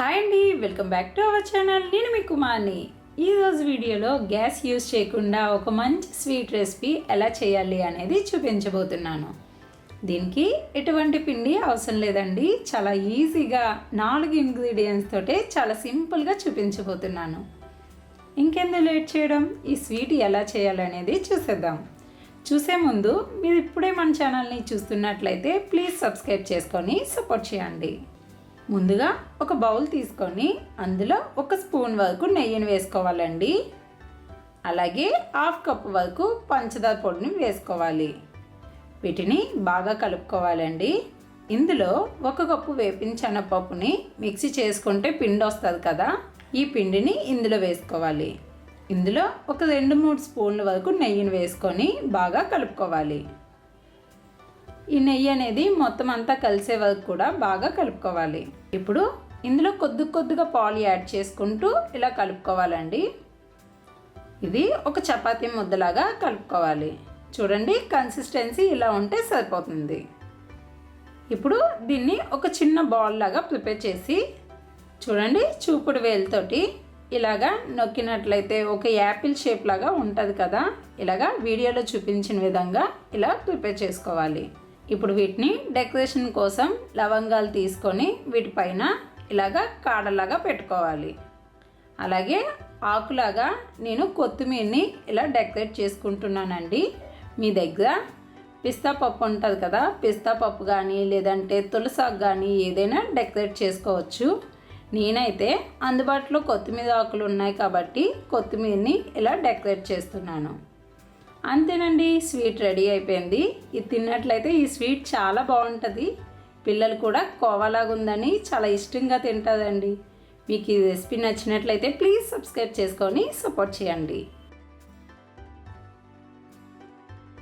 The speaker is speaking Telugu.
హాయ్ అండి welcome back to our channel. నేను మీ కుమార్ని. ఈరోజు వీడియోలో గ్యాస్ యూజ్ చేయకుండా ఒక మంచి స్వీట్ రెసిపీ ఎలా చేయాలి అనేది చూపించబోతున్నాను. దీనికి ఎటువంటి పిండి అవసరం లేదండి. చాలా ఈజీగా నాలుగు ఇంగ్రీడియంట్స్ తోటే చాలా సింపుల్గా చూపించబోతున్నాను. ఇంకెందుకు లేట్ చేయడం? ఈ స్వీట్ ఎలా చేయాలనేది చూసేద్దాం. చూసే ముందు మీరు ఇప్పుడే మన ఛానల్ని చూస్తున్నట్లయితే ప్లీజ్ సబ్స్క్రైబ్ చేసుకొని సపోర్ట్ చేయండి. ముందుగా ఒక బౌల్ తీసుకొని అందులో ఒక స్పూన్ వరకు నెయ్యిని వేసుకోవాలండి. అలాగే హాఫ్ కప్ వరకు పంచదార పొడిని వేసుకోవాలి. వీటిని బాగా కలుపుకోవాలండి. ఇందులో ఒక కప్పు వేపించిన పప్పుని మిక్సీ చేసుకుంటే పిండి వస్తుంది కదా ఈ పిండిని ఇందులో వేసుకోవాలి. ఇందులో ఒక రెండు మూడు స్పూన్ల వరకు నెయ్యిని వేసుకొని బాగా కలుపుకోవాలి. ఈ నెయ్యి అనేది మొత్తం అంతా కలిసే వరకు కూడా బాగా కలుపుకోవాలి. ఇప్పుడు ఇందులో కొద్ది కొద్దిగా పాలు యాడ్ చేసుకుంటూ ఇలా కలుపుకోవాలండి. ఇది ఒక చపాతీ ముద్దలాగా కలుపుకోవాలి. చూడండి కన్సిస్టెన్సీ ఇలా ఉంటే సరిపోతుంది. ఇప్పుడు దీన్ని ఒక చిన్న బాల్ లాగా ప్రిపేర్ చేసి చూడండి చూపుడు వేలుతోటి ఇలాగా నొక్కినట్లయితే ఒక యాపిల్ షేప్ లాగా ఉంటుంది కదా? ఇలాగా వీడియోలో చూపించిన విధంగా ఇలా ప్రిపేర్ చేసుకోవాలి. ఇప్పుడు వీటిని డెకరేషన్ కోసం లవంగాలు తీసుకొని వీటిపైన ఇలాగా కాడలాగా పెట్టుకోవాలి. అలాగే ఆకులాగా నేను కొత్తిమీరని ఇలా డెకరేట్ చేసుకుంటున్నానండి. మీ దగ్గర పిస్తా పప్పు ఉంటుంది కదా పిస్తా పప్పు కానీ లేదంటే తులసాకు కానీ ఏదైనా డెకరేట్ చేసుకోవచ్చు. నేనైతే అందుబాటులో కొత్తిమీర ఆకులు ఉన్నాయి కాబట్టి కొత్తిమీరని ఇలా డెకరేట్ చేస్తున్నాను. అంతేనండి స్వీట్ రెడీ అయిపోయింది. ఇది తిన్నట్లయితే ఈ స్వీట్ చాలా బాగుంటుంది. పిల్లలు కూడా కోవాలాగా ఉందని చాలా ఇష్టంగా తింటుందండి మీకు ఈ రెసిపీ నచ్చినట్లయితే ప్లీజ్ సబ్స్క్రైబ్ చేసుకొని సపోర్ట్ చేయండి.